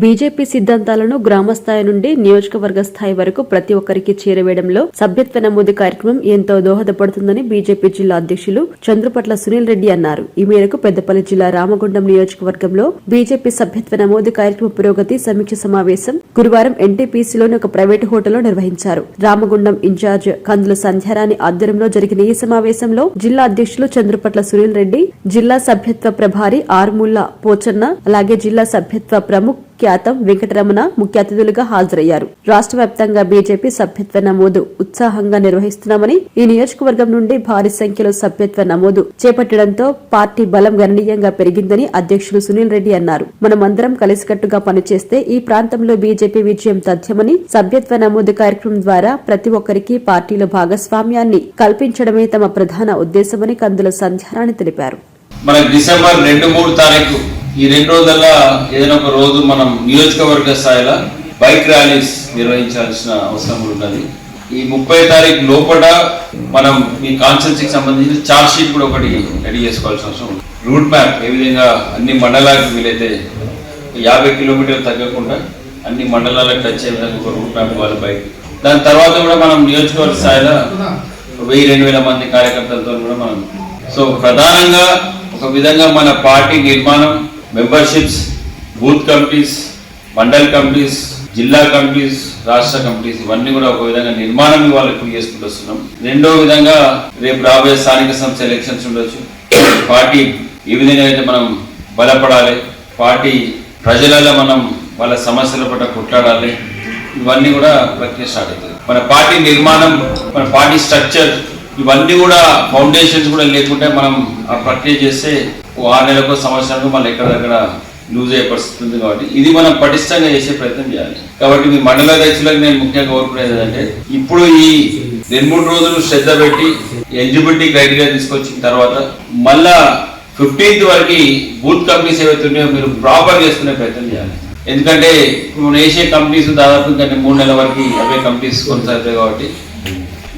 BJP సిద్ధాంతాలను గ్రామ స్థాయి నుండి నియోజకవర్గ స్థాయి వరకు ప్రతి ఒక్కరికి చేరవేయడంలో సభ్యత్వ నమోదు కార్యక్రమం ఎంతో దోహదపడుతుందని బీజేపీ జిల్లా అధ్యక్షులు చంద్రపట్ల సునీల్ రెడ్డి అన్నారు. ఈ మేరకు పెద్దపల్లి జిల్లా రామగుండం నియోజకవర్గంలో బీజేపీ సభ్యత్వ నమోదు కార్యక్రమ పురోగతి సమీక్ష సమావేశం గురువారం ఎన్టీపీసీలోని ఒక ప్రైవేటు హోటల్లో నిర్వహించారు. రామగుండం ఇన్ఛార్జ్ కందుల సంధ్యారాణి ఆధ్వర్యంలో జరిగిన ఈ సమావేశంలో జిల్లా అధ్యక్షులు చంద్రపట్ల సునీల్ రెడ్డి జిల్లా సభ్యత్వ ప్రభారి ఆర్ముల్లా పోచన్న అలాగే జిల్లా సభ్యత్వ ప్రముఖ్ ఖ్యాతం వెంకటరమణ ముఖ్య అతిథులుగా హాజరయ్యారు. రాష్ట్ర వ్యాప్తంగా బీజేపీ సభ్యత్వ నమోదు ఉత్సాహంగా నిర్వహిస్తున్నామని ఈ నియోజకవర్గం నుండి భారీ సంఖ్యలో సభ్యత్వ నమోదు చేపట్టడంతో పార్టీ బలం గణనీయంగా పెరిగిందని అధ్యక్షులు సునీల్ రెడ్డి అన్నారు. మనమందరం కలిసికట్టుగా పనిచేస్తే ఈ ప్రాంతంలో బీజేపీ విజయం తథ్యమని సభ్యత్వ నమోదు కార్యక్రమం ద్వారా ప్రతి ఒక్కరికి పార్టీలో భాగస్వామ్యాన్ని కల్పించడమే తమ ప్రధాన ఉద్దేశమని కందుల సంధ్యారాణి తెలిపారు. మనకు డిసెంబర్ రెండు మూడు తారీఖు ఈ రెండు రోజుల్లో ఏదైనా ఒక రోజు మనం నియోజకవర్గ స్థాయిలో బైక్ ర్యాలీస్ నిర్వహించాల్సిన అవసరం ఉన్నది ఈ ముప్పై తారీఖు లోపల మనం మీ కాన్స్టెన్సీకి సంబంధించిన చార్జ్షీట్ కూడా ఒకటి రెడీ చేసుకోవాల్సిన అవసరం ఉంది. రూట్ మ్యాప్ ఏ విధంగా అన్ని మండలాలకు వీలైతే యాభై కిలోమీటర్లు తగ్గకుండా అన్ని మండలాలకు టచ్ అయ్యే విధంగా ఒక రూట్ మ్యాప్ ఇవ్వాలి బైక్. దాని తర్వాత కూడా మనం నియోజకవర్గ స్థాయిలో వెయ్యి రెండు వేల మంది కార్యకర్తలతో కూడా మనం సో ప్రధానంగా ఒక విధంగా మన పార్టీ నిర్మాణం memberships booth committees mandal committees జిల్లా కమిటీస్ రాష్ట్ర కమిటీస్ ఇవన్నీ కూడా ఒక విధంగా నిర్మాణం ఇవాళ ఇప్పుడు చేసుకుంటూ వస్తున్నాం. రెండో విధంగా రేపు రాబోయే స్థానిక సంస్థ ఎలక్షన్స్ ఉండొచ్చు. పార్టీ ఏ విధంగా అయితే మనం బలపడాలి పార్టీ ప్రజలలో మనం వాళ్ళ సమస్యల పట్ల కొట్లాడాలి ఇవన్నీ కూడా ప్రక్రియ స్టార్ట్ అవుతుంది. మన పార్టీ నిర్మాణం మన పార్టీ స్ట్రక్చర్ ఇవన్నీ కూడా ఫౌండేషన్స్ కూడా లేకుంటే మనం ఆ ప్రక్రియ చేస్తే ఆరు నెలలకు సంవత్సరానికి మళ్ళీ ఎక్కడెక్కడ దగ్గర లూజ్ అయ్యే పరిస్థితి ఉంది కాబట్టి ఇది మనం పటిష్టంగా చేసే ప్రయత్నం చేయాలి. కాబట్టి మీ మండల అధ్యక్షులకు నేను ముఖ్యంగా కోరుకునేది ఏంటంటే ఇప్పుడు ఈ రెండు మూడు రోజులు శ్రద్ధ పెట్టి ఎలిజిబిలిటీ క్రైటీరియా తీసుకొచ్చిన తర్వాత మళ్ళా ఫిఫ్టీన్త్ వరకు బూత్ కంపెనీస్ ఏవైతే ఉన్నాయో మీరు ప్రాపర్ చేసుకునే ప్రయత్నం చేయాలి. ఎందుకంటే ఇప్పుడు వేసే కంపెనీస్ దాదాపు ఇంకా మూడు నెలల వరకు అవే కంపెనీస్ కొనసాగుతాయి కాబట్టి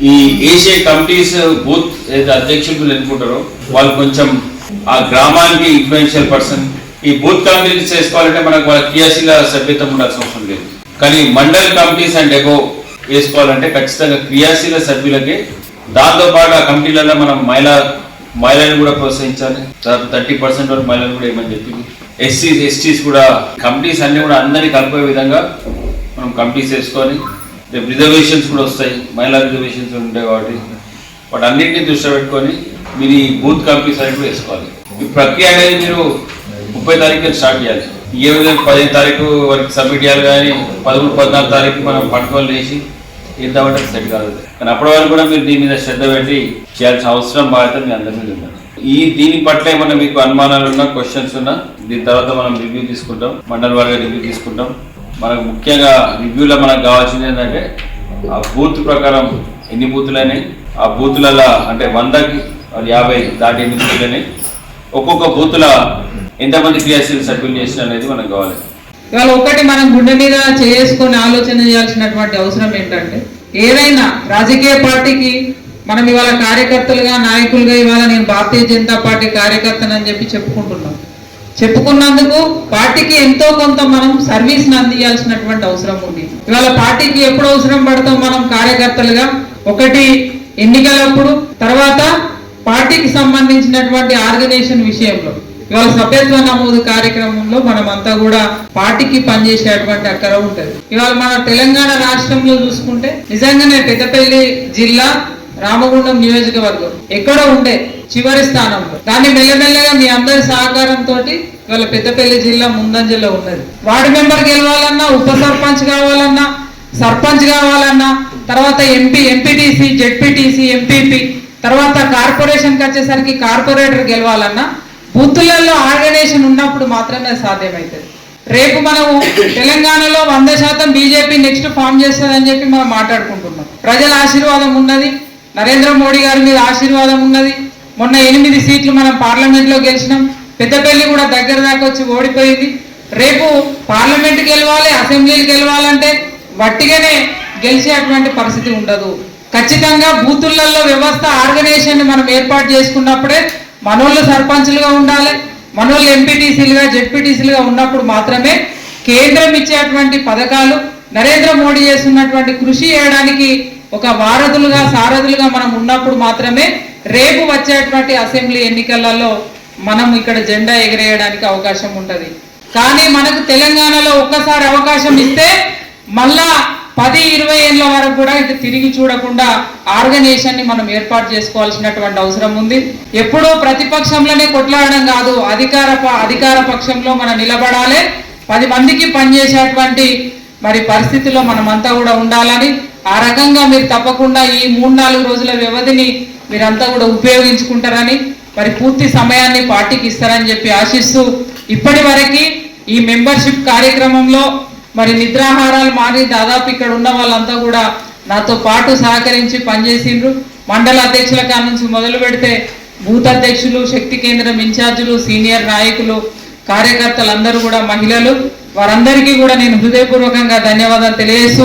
ఈ ఏషియా కమిటీస్ బూత్ ఏదైతే అధ్యక్షులు ఎన్నుకుంటారో వాళ్ళు కొంచెం ఆ గ్రామానికి ఇన్ఫ్లుయెన్షియల్ పర్సన్ ఈ బూత్ కమిటీస్ చేసుకోవాలంటే మనకు వాళ్ళ క్రియాశీల సభ్యత్వం ఉండాల్సిన అవసరం లేదు. కానీ మండల్ కమిటీస్ అండ్ ఎగో వేసుకోవాలంటే ఖచ్చితంగా క్రియాశీల సభ్యులకే దాంతో పాటు ఆ కమిటీలలో మనం మహిళా మహిళలను కూడా ప్రోత్సహించాలి. తర్వాత థర్టీ పర్సెంట్ వరకు మహిళలు కూడా ఏమని చెప్పింది ఎస్సీ ఎస్టీస్ కూడా కమిటీస్ అన్ని కూడా అందరినీ కలిపే విధంగా మనం కమిటీస్ వేసుకొని రేపు రిజర్వేషన్స్ కూడా వస్తాయి మహిళా రిజర్వేషన్స్ ఉంటాయి కాబట్టి. వాటి అన్నింటినీ దృష్టిలో పెట్టుకొని మీరు ఈ బూత్ కమిటీస్ అనేవి వేసుకోవాలి. ఈ ప్రక్రియ అనేది మీరు ముప్పై తారీఖు స్టార్ట్ చేయాలి. ఏ విధంగా పదిహేను తారీఖు వరకు సబ్మిట్ చేయాలి కానీ పదమూడు పద్నాలుగు తారీఖు మనం పట్టుకొని లేచి ఇద్దామంటే సెట్ కాదు. కానీ అప్పటి వరకు కూడా మీరు దీని మీద శ్రద్ధ పెట్టి చేయాల్సిన అవసరం బాధ్యత మీ అందరి మీద ఉంది ఈ దీని పట్ల ఏమన్నా మీకు అనుమానాలు ఉన్నా క్వశ్చన్స్ ఉన్నా దీని తర్వాత మనం రివ్యూ తీసుకుంటాం మండల వారిగా రివ్యూ తీసుకుంటాం. మనకు ముఖ్యంగా రివ్యూలో మనకు కావాల్సింది ఏంటంటే ఆ బూత్ ప్రకారం ఎన్ని బూతులని ఆ బూతులలో అంటే వందకి యాభై దాటి ఎన్ని బూతులని ఒక్కొక్క బూతుల ఎంతమంది క్రియాశీల సభ్యులు చేసిన అనేది మనకు కావాలి. ఇవాళ ఒకటి మనం గుండె మీద చేసుకొని ఆలోచన చేయాల్సినటువంటి అవసరం ఏంటంటే ఏదైనా రాజకీయ పార్టీకి మనం ఇవాళ కార్యకర్తలుగా నాయకులుగా ఇవాళ నేను భారతీయ జనతా పార్టీ కార్యకర్తనని చెప్పి చెప్పుకుంటున్నాం. చెప్పుకున్నందుకు పార్టీకి ఎంతో కొంత మనం సర్వీస్ అందించాల్సినటువంటి అవసరం ఉంది. ఇవాళ పార్టీకి ఎప్పుడు అవసరం పడతాం మనం కార్యకర్తలుగా? ఒకటి ఎన్నికలప్పుడు తర్వాత పార్టీకి సంబంధించినటువంటి ఆర్గనైజేషన్ విషయంలో. ఇవాళ సభ్యత్వ నమోదు కార్యక్రమంలో మనమంతా కూడా పార్టీకి పనిచేసేటువంటి అక్కడ ఉంటది. ఇవాళ మన తెలంగాణ రాష్ట్రంలో చూసుకుంటే నిజంగానే పెద్దపల్లి జిల్లా రామగుండం నియోజకవర్గం ఎక్కడో ఉండే చివరి స్థానంలో. దాన్ని మెల్లమెల్లగా మీ అందరి సహకారంతో ఇవాళ పెద్దపల్లి జిల్లా ముందంజలో ఉన్నది. వార్డు మెంబర్ గెలవాలన్నా ఉప సర్పంచ్ కావాలన్నా సర్పంచ్ కావాలన్నా తర్వాత ఎంపీ ఎంపీటీసీ జెడ్పీటీసీ ఎంపీపీ తర్వాత కార్పొరేషన్కి వచ్చేసరికి కార్పొరేటర్ గెలవాలన్నా బూతులలో ఆర్గనైజేషన్ ఉన్నప్పుడు మాత్రమే సాధ్యమవుతుంది రేపు మనము తెలంగాణలో వంద శాతం బీజేపీ నెక్స్ట్ ఫామ్ చేస్తుందని చెప్పి మనం మాట్లాడుకుంటున్నాం. ప్రజల ఆశీర్వాదం ఉన్నది. నరేంద్ర మోడీ గారి మీద ఆశీర్వాదం ఉన్నది. మొన్న ఎనిమిది సీట్లు మనం పార్లమెంట్లో గెలిచినాం. పెద్దపల్లి కూడా దగ్గర దాకా వచ్చి ఓడిపోయింది. రేపు పార్లమెంట్ గెలవాలి అసెంబ్లీకి గెలవాలంటే వట్టిగానే గెలిచేటువంటి పరిస్థితి ఉండదు. ఖచ్చితంగా బూతులలో వ్యవస్థ ఆర్గనైజేషన్ మనం ఏర్పాటు చేసుకున్నప్పుడే మనోళ్ళు సర్పంచ్లుగా ఉండాలి. మనోళ్ళు ఎంపీటీసీలుగా జెడ్పీటీసీలుగా ఉన్నప్పుడు మాత్రమే కేంద్రం ఇచ్చేటువంటి పథకాలు నరేంద్ర మోడీ చేస్తున్నటువంటి కృషి చేయడానికి ఒక వారధులుగా సారథులుగా మనం ఉన్నప్పుడు మాత్రమే రేపు వచ్చేటువంటి అసెంబ్లీ ఎన్నికలలో మనం ఇక్కడ జెండా ఎగరేయడానికి అవకాశం ఉంటుంది. కానీ మనకు తెలంగాణలో ఒక్కసారి అవకాశం ఇస్తే మళ్ళా పది ఇరవై ఏళ్ళ వరకు కూడా ఇది తిరిగి చూడకుండా ఆర్గనైజేషన్ని మనం ఏర్పాటు చేసుకోవాల్సినటువంటి అవసరం ఉంది. ఎప్పుడూ ప్రతిపక్షంలోనే కొట్లాడడం కాదు అధికార ప- అధికార పక్షంలో మనం నిలబడాలి. పది మందికి పనిచేసేటువంటి మరి పరిస్థితిలో మనమంతా కూడా ఉండాలని ఆ రకంగా మీరు తప్పకుండా ఈ మూడు నాలుగు రోజుల వ్యవధిని మీరంతా కూడా ఉపయోగించుకుంటారని మరి పూర్తి సమయాన్ని పార్టీకి ఇస్తారని చెప్పి ఆశిస్తూ ఇప్పటి వరకు ఈ మెంబర్షిప్ కార్యక్రమంలో మరి నిద్రాహారాలు మారి దాదాపు ఇక్కడ ఉన్న వాళ్ళంతా కూడా నాతో పాటు సహకరించి పనిచేసిండ్రు. మండల అధ్యక్షుల కాడ నుంచి మొదలు పెడితే బూత్ అధ్యక్షులు శక్తి కేంద్రం ఇన్ఛార్జీలు సీనియర్ నాయకులు కార్యకర్తలందరూ కూడా మహిళలు. వారందరికీ కూడా నేను హృదయపూర్వకంగా ధన్యవాదాలు తెలియజేస్తూ